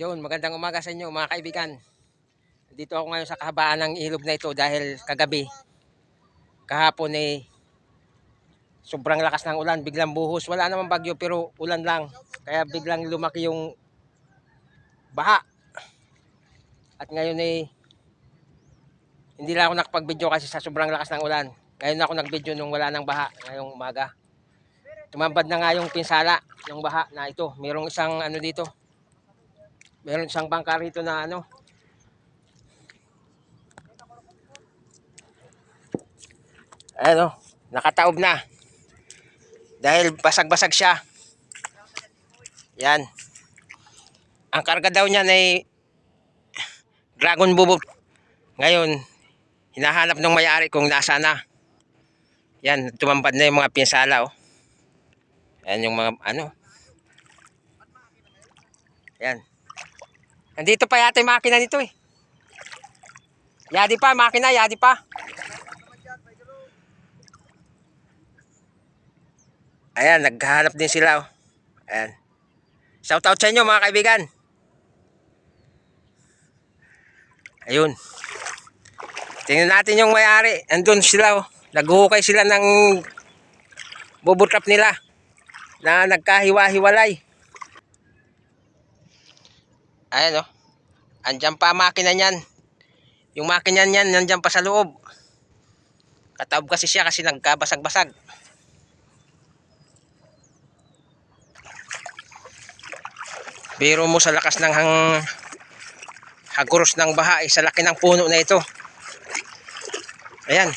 Yun, magandang umaga sa inyo mga kaibigan. Dito ako ngayon sa kahabaan ng ilog na ito dahil kagabi, kahapon eh, sobrang lakas ng ulan, biglang buhos. Wala namang bagyo pero ulan lang. Kaya biglang lumaki yung baha. At ngayon eh, hindi lang ako nakapag-video kasi sa sobrang lakas ng ulan. Ngayon ako nag-video nung wala ng baha ngayong umaga. Tumambad na nga yung pinsala ng baha na ito. Merong isang ano dito, Meron isang bangka rito na ano. Ano, nakataob na. Dahil basag-basag siya. Yan. Ang karga daw niya ay dragon bubog. Ngayon, hinahanap ng may-ari kung nasa na. Yan, tumambad na yung mga pinsala oh. Yan yung mga ano. Yan. Nandito pa yata yung makina nito eh. Yadi pa, makina, yadi pa. Ayan, naghahanap din sila. Oh. Ayan. Shout out sa inyo mga kaibigan. Ayun. Tingnan natin yung may-ari. Andun sila. Oh. Naghuhukay sila ng bubble nila na nagkahiwa-hiwalay. Ayan o. Andyan pa makina niyan. Yung makina niyan, nandyan pa sa loob. Kataob kasi siya kasi nagkabasag-basag. Biro mo sa lakas ng hang haguros ng baha eh, sa laki ng puno na ito. Ayan.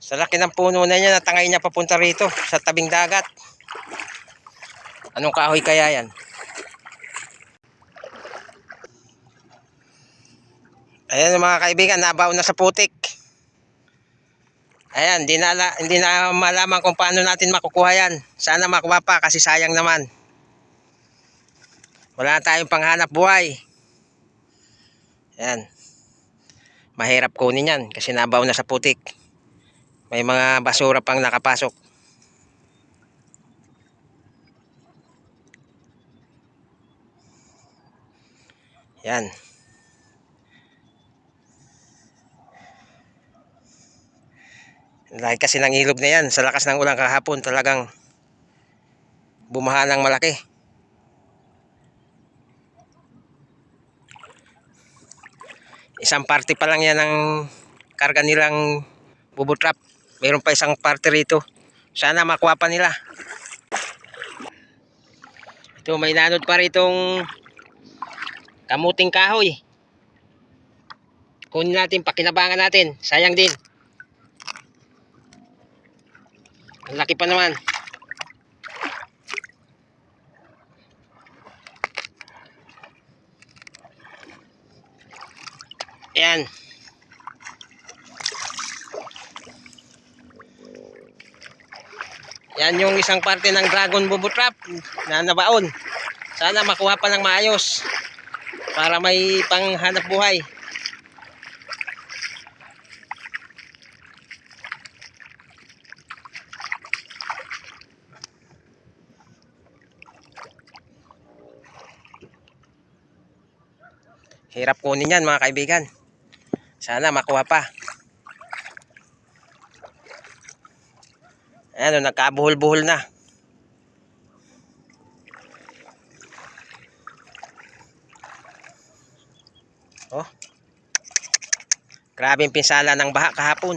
Sa laki ng puno na niya, natangay niya papunta rito sa tabing dagat. Anong kahoy kaya yan? Ayan mga kaibigan, nabaw na sa putik. Ayan, hindi na, hindi na malaman kung paano natin makukuha yan. Sana makuha pa kasi sayang naman. Wala na tayong panghanap buhay. Ayan. Mahirap kunin yan kasi nabaw na sa putik. May mga basura pang nakapasok. Yan. Laki kasi ng ilog na yan. Sa lakas ng ulan kahapon talagang bumaha ng malaki. Isang parte pa lang yan ng karga nilang bubutrap. Mayroon pa isang parte rito. Sana makuha pa nila. Ito may nanod pa ritong kamuting kahoy. Kunin natin, pakinabangan natin. Sayang din. Ang laki pa naman. Ayan. Yan yung isang parte ng Dragon Bobo Trap na nabaon. Sana makuha pa ng maayos para may panghanap buhay. Hirap kunin yan mga kaibigan. Sana makuha pa. Ayan, o, nagkabuhol-buhol na. Oh. Grabe yung pinsala ng baha kahapon.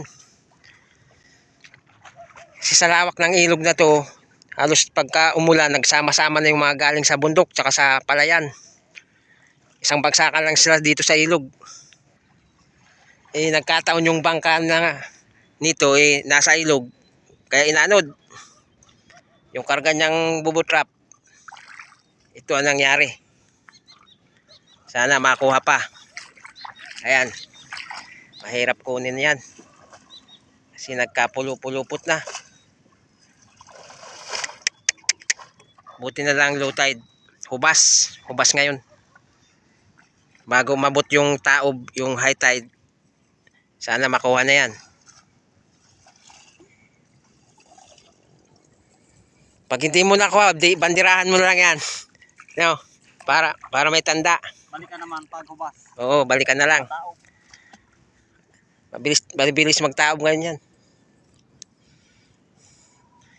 Kasi sa lawak ng ilog na to, halos pagka umulan, nagsama-sama na yung mga galing sa bundok tsaka sa palayan. Isang bagsakan lang sila dito sa ilog. Eh, nagkataon yung bangka na nito eh, nasa ilog. Kaya inanod. Yung karga niyang bubutrap. Ito ang nangyari. Sana makuha pa. Ayan. Mahirap kunin yan. Kasi nagkapulupulupot na. Buti na lang low tide. Hubas. Hubas ngayon. Bago mabot yung taob, yung high tide. Sana makuha na yan. Pag hindi mo nakuha, di, bandirahan mo na lang yan. No? Para, para may tanda. Balikan naman pag hubas. Oo, balikan na lang. Mabilis, mabilis magtaob ngayon yan.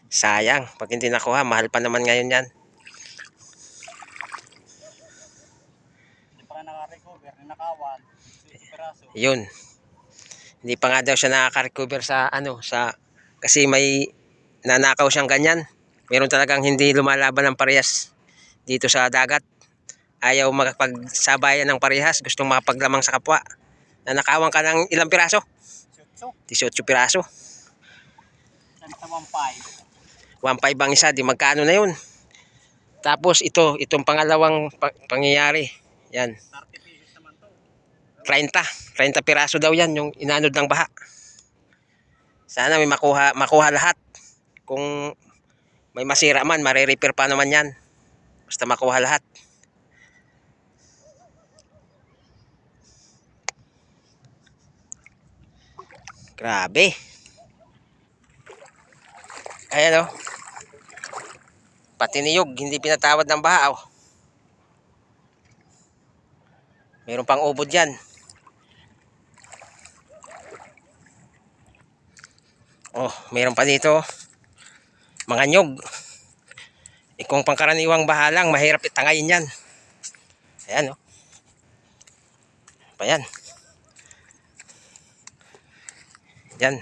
Sayang, pag hindi nakuha, mahal pa naman ngayon yan. Hindi pa ka Sa piraso. Yun. Hindi pa nga daw siya nakaka-recover sa ano, sa kasi may nanakaw siyang ganyan. Meron talagang hindi lumalaban ng parehas dito sa dagat. Ayaw makapagsabayan ng parehas, gustong makapaglamang sa kapwa. Nanakawan ka ng ilang piraso? Sutso. 18 piraso. Yan sa 1.5. 1.5 ang isa, di magkano na yun. Tapos ito, itong pangalawang pa- pangyayari. Yan, 30 pesos naman to. 30. 30 piraso daw yan, yung inanod ng baha. Sana may makuha, makuha lahat. Kung may masira man, marirepair pa naman yan. Basta makuha lahat. Grabe. Ayan o. Pati niyog, hindi pinatawad ng baha. Oh. Meron pang ubod yan. Oh, meron pa dito. Mga nyog. Kung pangkaraniwang bahalang, mahirap itangayin yan. Ayan, oh. Pa yan. Yan.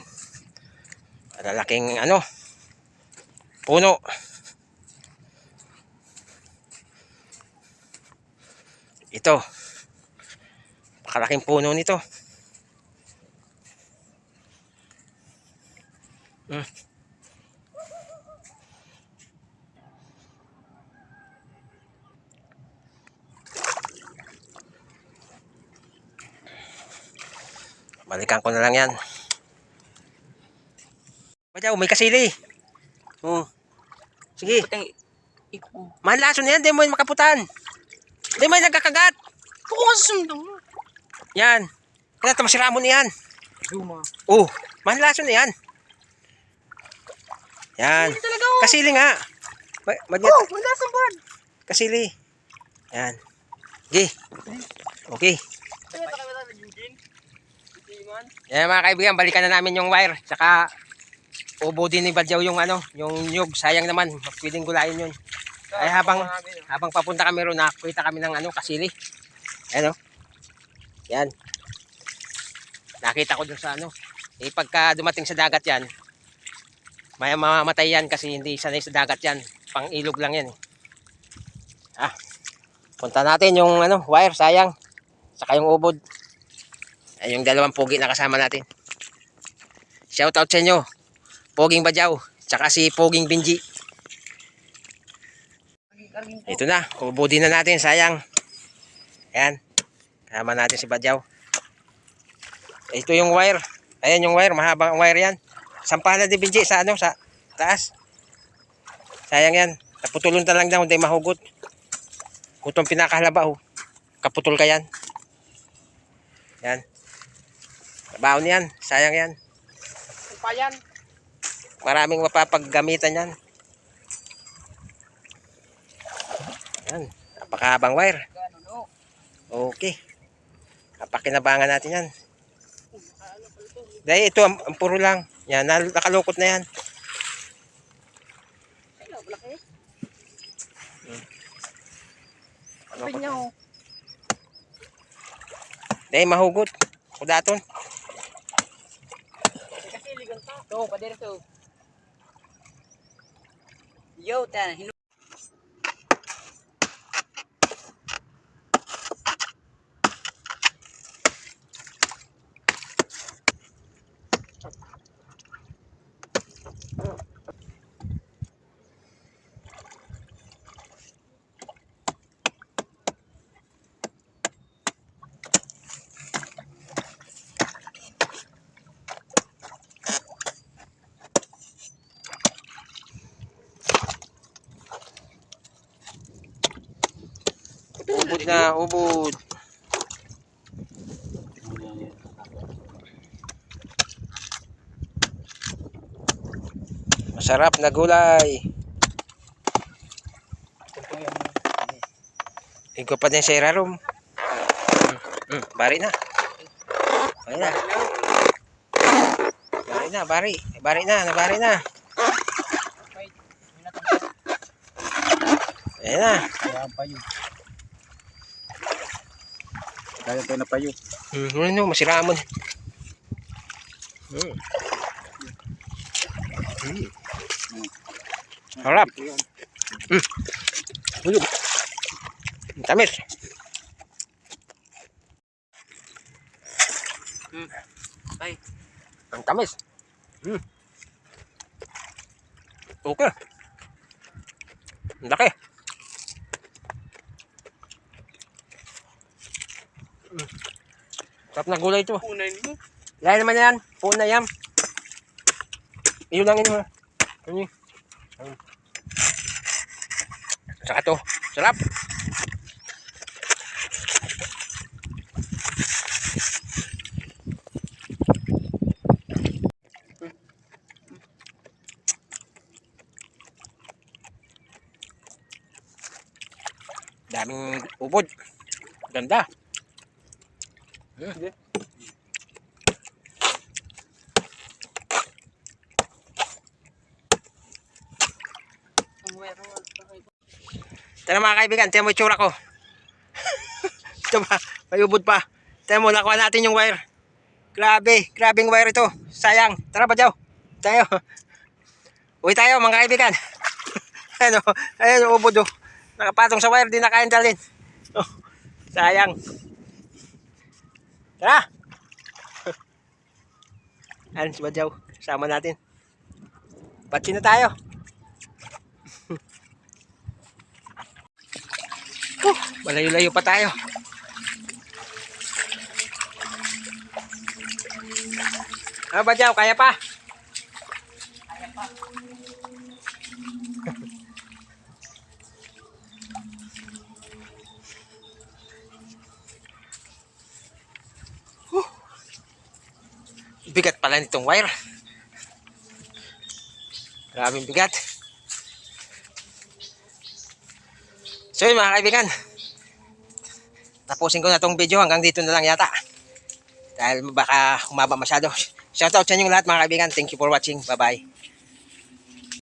Malalaking ano. Puno. Ito. Pakalaking puno nito. Hmm. Balikan ko na lang yan. Bajaw, may kasili. Oh. Sige. Iko. Manlaso na yan, di mo yung makaputan. Di mo yung nagkakagat. Sundong mo. Yan. Kaya ito masiramo na yan. Oh, manlaso na yan. Yan. Talaga oh. Kasili nga. Ma- Magnet. Oh, wala sa board. Kasili. Yan. Okay. Okay. Yan mga kaibigan, balikan na namin yung wire. Tsaka ubo din ni Badyaw yung ano, yung nyug. Sayang naman, pwedeng gulayin yun. Ay habang habang papunta kami ron, nakakita kami ng ano, kasili. Ano? Yan. Nakita ko dun sa ano. Eh pagka dumating sa dagat yan, may mamamatay yan kasi hindi sanay sa dagat yan. Pang ilog lang yan eh. Ah. Punta natin yung ano, wire, sayang. Saka yung ubod. Ay yung dalawang pogi na kasama natin. Shout out sa inyo. Poging Badyaw. Tsaka si Poging Binji. Ito na. Ubudin na natin. Sayang. Ayan. Kasama natin si Badyaw. Ito yung wire. Ayan yung wire. Mahabang wire yan. Sampahan na din Binji sa ano. Sa taas. Sayang yan. Naputulon ta lang daw. Hindi mahugot. Kutong pinakahalaba. Oh. Kaputol ka yan. Yan. Trabaho niyan. Sayang yan. Payan. Maraming mapapaggamitan yan. Yan. Napakahabang wire. Okay. Napakinabangan natin yan. Dahil ito, ang, ang puro lang. Yan, nakalukot na yan. No, malaki. Oh. Dahil mahugot. Kudaton. Kasi ligan to. To, pader to. Yo, tan. Na, ubod. Masarap na gulay. Higo pa din sa irarom. Mm, mm, bari na. Bari na. Bari na, bari. Bari na, nabari na. Ayan na. Ang payo. Kaya tayo na payo. Hmm, ano, masiraan mo. Hmm. Hmm. Harap. Ulog. Ang Tamis. Hmm. Ay. Ang tamis. Hmm. Okay. Ang laki. Sarap na gulay ito. Punay mo. Yan naman yan. Puna yan. Iyo lang yun. Ano yun? Ayun. Saka to. Sarap. Daming ubod. Ganda. Hmm. Tara mga kaibigan, tiyan mo yung tsura ko. ito ba? May ubod pa. Tiyan mo, nakuha natin yung wire. Grabe, grabing wire ito. Sayang. Tara ba, Jaw? Tayo. Uwi tayo mga kaibigan. ano, ayun yung ubod oh. Nakapatong sa wire, di na kayang dalhin. Oh, sayang. Tara! Ayan si Badyaw. Sama natin. Patsi na tayo. Huh, malayo-layo pa tayo. Ano ba Jaw? Kaya pa? Bigat pala nitong wire. Grabing bigat. So yun mga kaibigan. Tapusin ko na tong video hanggang dito na lang yata. Dahil baka humaba masyado. Shoutout sa inyo lahat mga kaibigan. Thank you for watching. Bye bye.